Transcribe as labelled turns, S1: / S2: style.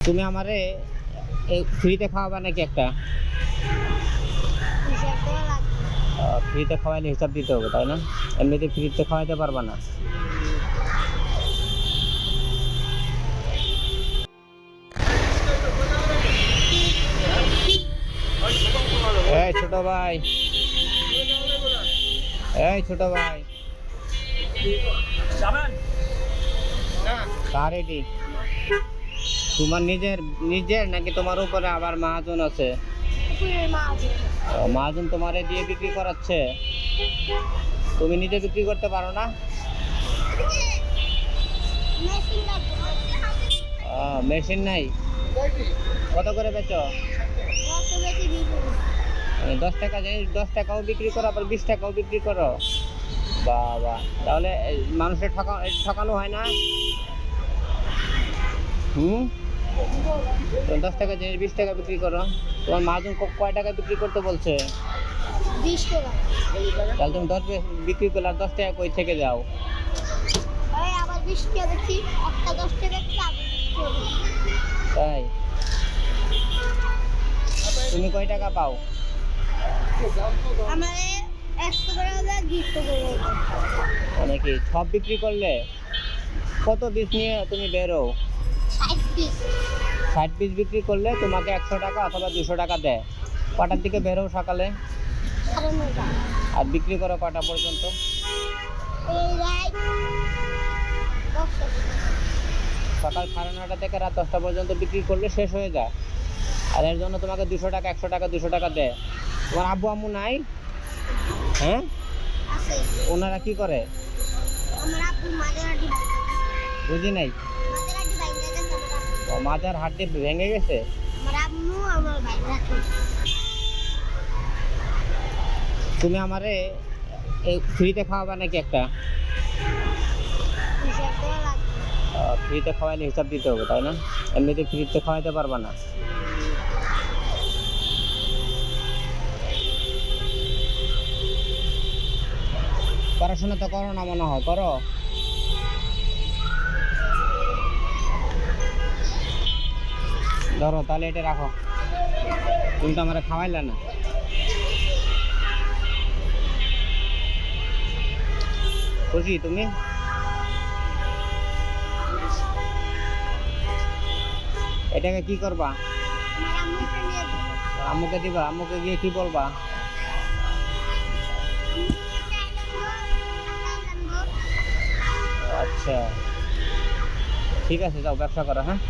S1: তুমি আমারে এই ফ্রিতে খাওয়াবা নাকি একটা? ফ্রিতে খাওয়াইলে হিসাব দিতে হবে তাই না? এমনিতে ফ্রিতে খাওয়াইতে পারবা না। এই ছোট ভাই। এই ছোট ভাই। কার এটি? তোমার নিজের নিজের নাকি তোমার উপরে আবার মহাজন আছে? মহাজন। তোমারে দিয়ে বিক্রি করাচ্ছে? তুমি নিজে বিক্রি করতে পারো না?
S2: মেশিন
S1: নাই? কত করে বেচো? মানে দশ টাকা জিনিস দশ টাকাও বিক্রি করো আবার বিশ টাকাও বিক্রি করো। বাবা তাহলে মানুষের ঠকা ঠকানো হয় না? হুম? দশ টাকা জিনিস বিশ টাকা বিক্রি করো। তোমার মহাজন কয় টাকা বিক্রি করতে বলছে?
S2: বিশ টাকা।
S1: তাহলে তুমি দশ বিক্রি করলে আর দশ টাকা কই থেকে যাও
S2: আবার বিশ টাকা একটা দশ টাকা।
S1: তাই? তুমি কয় টাকা পাও?
S2: আমাদের একশো করে হলে দুশো করে
S1: মানে কি সব বিক্রি করলে? কত পিস নিয়ে তুমি বেরো?
S2: ষাট পিস
S1: বিক্রি করলে তোমাকে একশো টাকা অথবা দুশো টাকা দেয়। কটার দিকে বেরো সকালে? আর বিক্রি করো কটা পর্যন্ত? সকাল সাড়ে নটা থেকে রাত দশটা পর্যন্ত বিক্রি করলে শেষ হয়ে যায়। আর এর জন্য তোমাকে দুশো টাকা একশো টাকা দুশো টাকা দেয়। তোমার আব্বু আম্মু নাই? হ্যাঁ? ওনারা কি করে? বুঝি নাই? মাজার হাড্ডি ভেঙে গেছে? তুমি আমারে এই ফ্রিতে খাওয়াবা নাকি একটা? ফ্রিতে খাওয়াইলে হিসাব দিতে হবে তাই না? এমনিতে ফ্রিতে খাওয়াইতে পারবা না। পড়াশোনা তো করো না মনে হয় করো। ধরো, তাহলে এটা রাখো। তুমি তো আমার খাওয়াইলে না। খুশি তুমি? এটাকে কি করবা? আম্মুকে দিবা, আম্মুকে গিয়ে কি বলবা? আচ্ছা। ঠিক আছে, যাও, ব্যবসা করো হ্যাঁ?